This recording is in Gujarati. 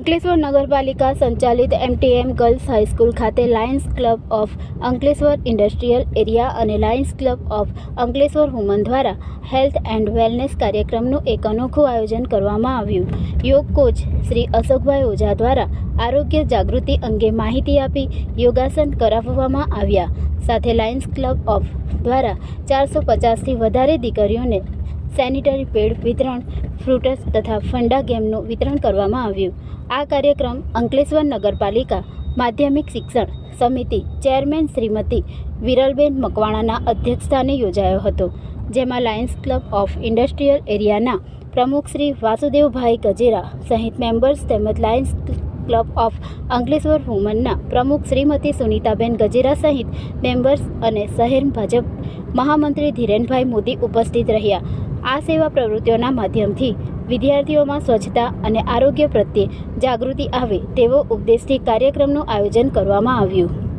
અંકલેશ્વર નગરપાલિકા સંચાલિત એમટીએમ ગર્લ્સ હાઈસ્કૂલ ખાતે Lions Club of Ankleshwar industrial area અને Lions Club of Ankleshwar women દ્વારા હેલ્થ એન્ડ વેલનેસ કાર્યક્રમનું એક અનોખું આયોજન કરવામાં આવ્યું. યોગ કોચ શ્રી અશોકભાઈ ઓઝા દ્વારા આરોગ્ય જાગૃતિ અંગે માહિતી આપી યોગાસન કરાવવામાં આવ્યા. સાથે લાયન્સ ક્લબ ઓફ દ્વારા ચારસો પચાસથી વધારે દીકરીઓને સેનિટરી પેડ વિતરણ, ફ્રૂટસ તથા ફંડા ગેમનું વિતરણ કરવામાં આવ્યું. આ કાર્યક્રમ અંકલેશ્વર નગરપાલિકા માધ્યમિક શિક્ષણ સમિતિ ચેરમેન શ્રીમતી વિરલબેન મકવાણાના અધ્યક્ષસ્થાને યોજાયો હતો, જેમાં લાયન્સ ક્લબ ઓફ ઇન્ડસ્ટ્રીયલ એરિયાના પ્રમુખ શ્રી વાસુદેવભાઈ ગજેરા સહિત મેમ્બર્સ તેમજ લાયન્સ ક્લબ ઓફ અંકલેશ્વર વુમનના પ્રમુખ શ્રીમતી સુનીતાબેન ગજેરા સહિત મેમ્બર્સ અને શહેર ભાજપ મહામંત્રી ધીરેનભાઈ મોદી ઉપસ્થિત રહ્યા. આ સેવા પ્રવૃત્તિઓના માધ્યમથી વિદ્યાર્થીઓમાં સ્વચ્છતા અને આરોગ્ય પ્રત્યે જાગૃતિ આવે તેવો ઉપદેશથી કાર્યક્રમનું આયોજન કરવામાં આવ્યું.